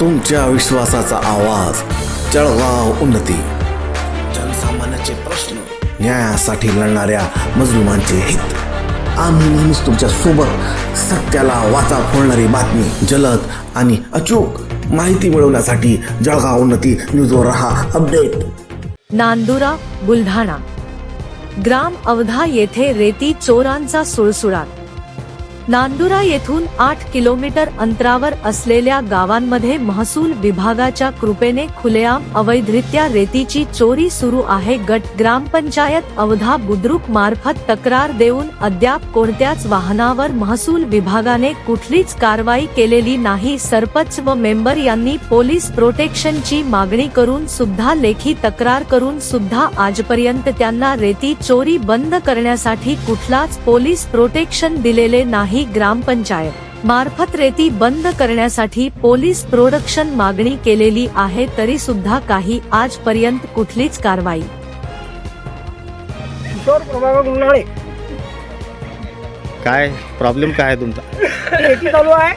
तुमच्या विश्वासाचा आवाज. जळगाव उन्नती. जनसामान्याचे प्रश्न न्यायासाठी लढणाऱ्या मजलुमांचे हित. आम्ही नेहमीच तुमच्यासोबत सत्याला वाचा फोडणारी बातमी जलद आणि अचूक माहिती मिळवण्यासाठी जळगाव उन्नती न्यूजवर रहा. अपडेट. नांदुरा बुलढाणा. ग्राम अवधा येथे रेती चोरांचा सुळसुळाट. नांदुरा येथून आठ किलोमीटर अंतरावर असलेल्या गावांमध्ये महसूल विभागाच्या कृपेने खुलेआम अवैधरित्या रेतीची चोरी सुरू आहे. गट ग्रामपंचायत अवधा बुद्रुक मार्फत तक्रार देऊन अद्याप कोणत्याच वाहनावर महसूल विभागाने कुठलीच कारवाई केलेली नाही. सरपंच व मेंबर यांनी पोलीस प्रोटेक्शनची मागणी करून सुद्धा लेखी तक्रार करून सुद्धा आजपर्यंत त्यांना रेती चोरी बंद करण्यासाठी कुठलाच पोलीस प्रोटेक्शन दिलेले नाही. ग्रामपंचायत मार्फत रेती बंद करण्यासाठी पोलीस प्रोडक्शन मागणी केलेली आहे तरी सुद्धा काही आजपर्यंत कुठलीच कारवाई. किशोर प्रभाकर उन्हाळे. काय? प्रॉब्लेम काय आहे तुमचा? रेती चालू आहे.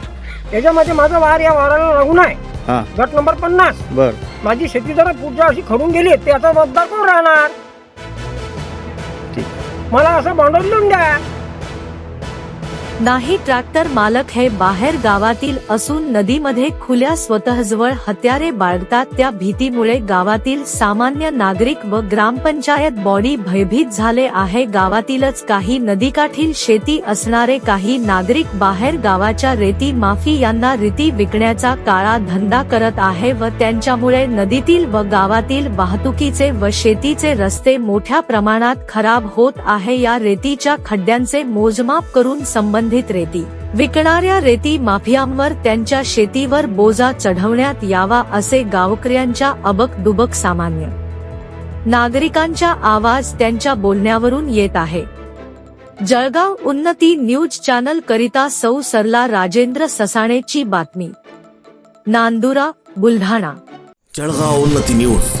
त्याच्यामध्ये माझा वार या वाराला लागून आहे. हां. गट नंबर पन्नास. बर. माझी शेती जरा पुढच्या अशी खडून गेली त्याचा जबाबदार कोण राहणार? ठीक. मला असं भांडवल देऊन द्या. नाही ट्रॅक्टर मालक हे बाहेर गावातील असून नदीमध्ये खुल्या स्वतःजवळ हत्यारे बाळगतात. त्या भीतीमुळे गावातील सामान्य नागरिक व ग्रामपंचायत बॉडी भयभीत झाले आहे. गावातीलच काही नदीकाठील शेती असणारे काही नागरिक बाहेर गावाच्या रेती माफी यांना रीती विकण्याचा काळा धंदा करत आहे व त्यांच्यामुळे नदीतील व गावातील वाहतुकीचे व शेतीचे रस्ते मोठ्या प्रमाणात खराब होत आहे. या रेतीच्या खड्ड्यांचे मोजमाप करून संबंध संबंधित रेती. विकणाऱ्या रेती माफियांवर त्यांच्या शेतीवर बोजा चढवण्यात यावा असे गावकऱ्यांच्या अबक दुबक सामान्य. नागरिकांच्या आवाज त्यांच्या बोलण्यावरून येत आहे. जळगाव उन्नती न्यूज चॅनल करिता सौ सरला राजेंद्र ससाणेची बातमी. नांदुरा बुलढाणा. जळगाव उन्नती न्यूज.